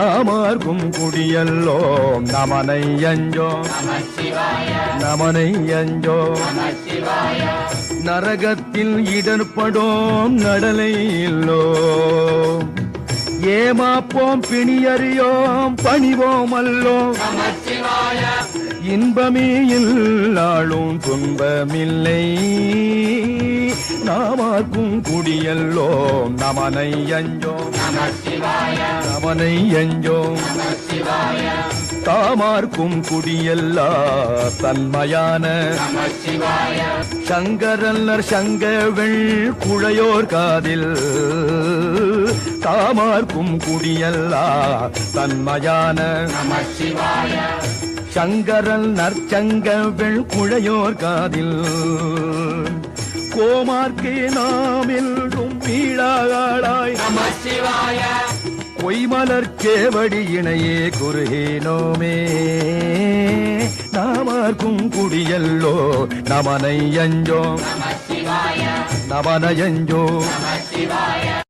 நாமார்க்கும் குடியல்லோம் நமனை அஞ்சோ. நமனை அஞ்சோ. நரகத்தில் இடர்படோம் நடலை இல்லோ ஏமாப்போம் பிணியறியோம் பணிவோம் அல்லோ இன்பமே இல்லாளும் துன்பமில்லை. நாமார்க்கும் குடியல்லோம் நமனை அஞ்சோ. அஞ்சோம் தானை எஞ்சோம். தாமார்க்கும் குடியல்லா தன்மையான சங்கரல்லர் சங்கவெள் குழையோர் காதில். தாமார்க்கும் குடியல்லா தன்மையான சங்கரல் நற்சங்கவெள் குழையோர் காதில். கோமார்க்கே நாம் பொய்மலர் கேவடி இணையே குறுகினோமே நாமார்க்கும் குடியல்லோ நமனை அஞ்சோ. நமனை அஞ்சோ.